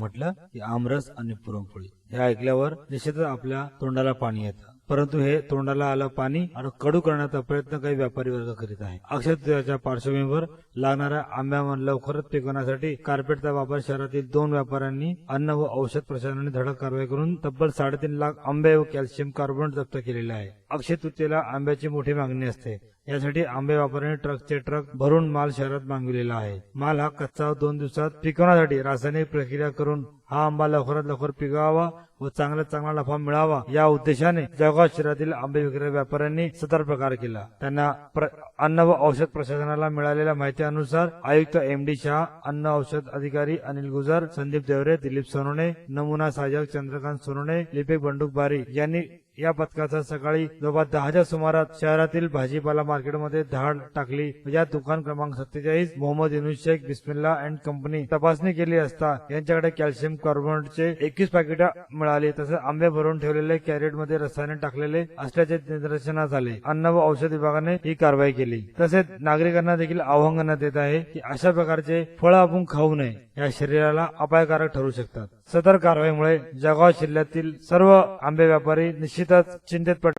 म्हटलं की आमरस आणि पुरणपोळी. हे ऐकल्यावर निश्चितच आपल्या तोंडाला पाणी येतं. परंतु हे तोंडाला आलं पाणी आणि कडू करण्याचा प्रयत्न काही व्यापारी वर्ग करीत आहे अक्षय तृतीयाच्या पार्श्वभूमीवर लागणाऱ्या आंब्यावर लवकरच पिकवण्यासाठी कार्पेटचा वापर शहरातील दोन व्यापाऱ्यांनी अन्न व औषध प्रशासनाने धडक कारवाई करून तब्बल साडेतीन लाख आंबे व कॅल्शियम कार्बोनेट जप्त केलेले आहे. अक्षय तृतीयेला आंब्याची मोठी मागणी असते. यासाठी आंबे व्यापाऱ्यांनी ट्रकचे ट्रक भरून माल शहरात मागविलेला आहे. माल हा कच्चा दोन दिवसात पिकवण्यासाठी रासायनिक प्रक्रिया करून हा आंबा लवकरात लवकर पिकावा व चांगला चांगला नफा मिळावा या उद्देशाने जळगाव शहरातील आंबे विक्री व्यापाऱ्यांनी सतर प्रकार केला. त्यांना अन्न व औषध प्रशासनाला मिळालेल्या माहितीनुसार आयुक्त एम डी शहा अन्न औषध अधिकारी अनिल गुजर संदीप देवरे दिलीप सोनवणे नमुना साजक चंद्रकांत सोनवणे लिपिक बंडूक बारी यांनी या पथकाचा सकाळी जवळपास दहाच्या सुमारात शहरातील भाजीपाला मार्केटमध्ये धाड टाकली. या दुकान क्रमांक सत्तेचाळीस मोहम्मद युनुस शेख बिस्मिल्ला अँड कंपनी तपासणी केली असता यांच्याकडे कॅल्शियम कार्बोनेटचे एकवीस पॅकेट मिळाली तसेच आंबे भरून ठेवलेले कॅरेटमध्ये रसायने टाकलेले असल्याचे निदर्शनास आले. अन्न व औषध विभागाने ही कारवाई केली. तसेच नागरिकांना देखील आव्हान करण्यात येत आहे की अशा प्रकारचे फळं आपण खाऊ नये. या शरीराला अपायकारक ठरू शकतात. सदर कारवाईमुळे जळगाव जिल्ह्यातील सर्व आंबे व्यापारी निश्चितच चिंतेत पड